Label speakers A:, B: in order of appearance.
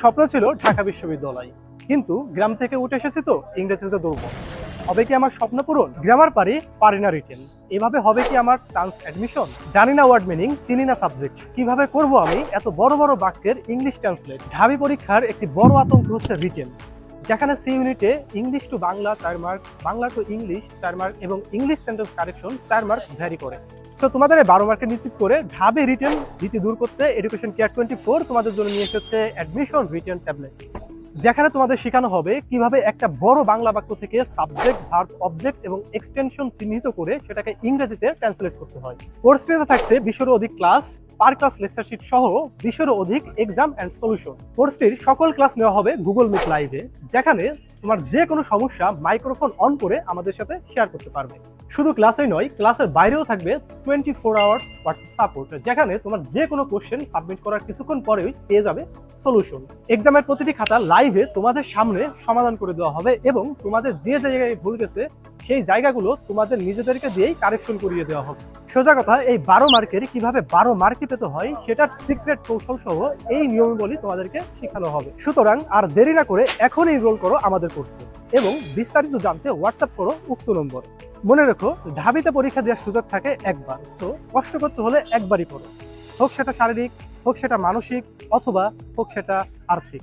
A: স্বপ্ন ছিল ঢাকা বিশ্ববিদ্যালয়। কিন্তু গ্রাম থেকে উঠে এসেছি তো ইংরেজিতে দুর্বল হবে কি আমার স্বপ্ন পূরণ? গ্রামার পারি পারি না রিটেন এভাবে হবে কি আমার চান্স অ্যাডমিশন জানি না ওয়ার্ড মিনিং চিনি না সাবজেক্ট কীভাবে করব আমি এত বড় বড় বাক্যের ইংলিশ ট্রান্সলেট ঢাবি পরীক্ষার একটি বড় আতঙ্ক হচ্ছে রিটেন যেখানে সি ইউনিটে ইংলিশ টু বাংলা চার মার্ক বাংলা টু ইংলিশ চার মার্ক এবং ইংলিশ সেন্টেন্স কারেকশন চার মার্ক ভ্যারি করে। সো তোমাদের বারো মার্কে নিশ্চিত করে ঢাবে রিটেন ভীতি দূর করতে এডুকেশন কেয়ার টোয়েন্টি ফোর তোমাদের জন্য নিয়ে এসেছে অ্যাডমিশন রিটেন ট্যাবলেট যেখানে তোমাদের শেখানো হবে কীভাবে একটা বড় বাংলা বাক্য থেকে সাবজেক্ট ভার্ব অবজেক্ট এবং এক্সটেনশন চিহ্নিত করে সেটাকে ইংরেজিতে ট্রান্সলেট করতে হয়। কোর্সটিতে থাকছে বিশেরও অধিক class per class lecture sheet সহ বিশেরও অধিক এক্সাম অ্যান্ড সলিউশন কোর্সটির সকল ক্লাস নেওয়া হবে গুগল মিট লাইভে যেখানে তোমার যে কোনো সমস্যা মাইক্রোফোন অন করে আমাদের সাথে শেয়ার করতে পারবে। শুধু ক্লাসেই নয় ক্লাসের বাইরেও থাকবে twenty four hours WhatsApp support যেখানে তোমার যে কোনো কোশ্চেন সাবমিট করার কিছুক্ষণ পরেই পেয়ে যাবে সলিউশন এক্সামের প্রতিটি খাতা লাইভে তোমাদের সামনে সমাধান করে দেওয়া হবে এবং তোমাদের যে জায়গায় ভুল গেছে সেই জায়গাগুলো তোমাদের নিজেদেরকে দিয়েই কারেকশন করিয়ে দেওয়া হবে। সোজা কথা, এই বারো মার্কের কীভাবে বারো মার্কে পেতে হয় সেটার সিক্রেট কৌশল সহ এই নিয়মগুলি তোমাদেরকে শেখানো হবে। সুতরাং আর দেরি না করে এখনই এনরোল করো আমাদের কোর্সে এবং বিস্তারিত জানতে হোয়াটসঅ্যাপ করো উক্ত নম্বর। মনে রেখো, ঢাবিতে পরীক্ষা দেওয়ার সুযোগ থাকে একবার সো কষ্ট করতে হলে একবারই করো হোক সেটা শারীরিক, হোক সেটা মানসিক, অথবা হোক সেটা আর্থিক।